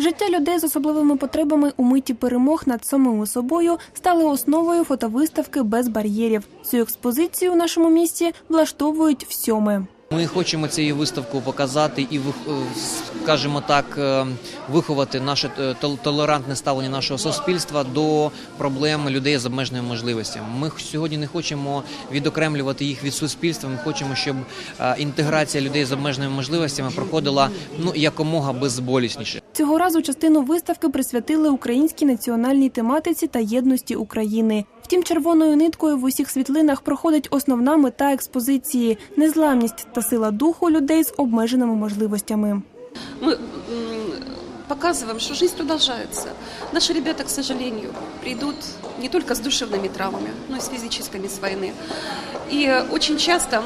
Життя людей з особливими потребами у миті перемог над самими собою стали основою фотовиставки без бар'єрів. Цю експозицію у нашому місті влаштовують всьоме. Ми хочемо цією виставкою показати і е, скажімо так, е, виховати наше е, толерантне ставлення нашого суспільства до проблем людей з обмеженими можливостями. Ми сьогодні не хочемо відокремлювати їх від суспільства. Ми хочемо, щоб інтеграція людей з обмеженими можливостями проходила ну якомога безболісніше. Цього разу частину виставки присвятили українській національній тематиці та єдності України. Втім, червоною ниткою в усіх світлинах проходить основна мета експозиції незламність та сила духу людей з обмеженими можливостями. Мы м, показываем, что жизнь продолжается. Наши ребята, к сожалению, придут не только с душевными травмами, но и с физическими с войны. И э, очень часто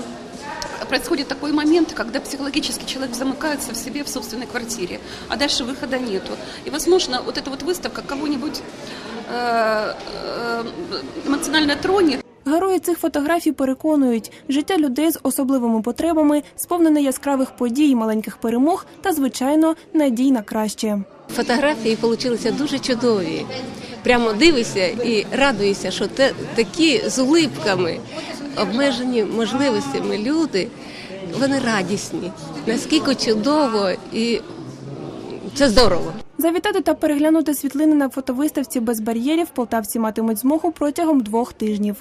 происходит такой момент, когда психологически человек замыкается в себе в собственной квартире, а дальше выхода нету. И, возможно, вот эта вот выставка кого-нибудь э, э, эмоционально тронет, Герої цих фотографій переконують, життя людей з особливими потребами сповнене яскравих подій, маленьких перемог та, звичайно, надій на краще. Фотографії вийшли дуже чудові. Прямо дивишся і радуєшся, що те, такі з улипками, обмежені можливостями люди, вони радісні. Наскільки чудово і це здорово. Завітати та переглянути світлини на фотовиставці без бар'єрів полтавці матимуть змогу протягом двох тижнів.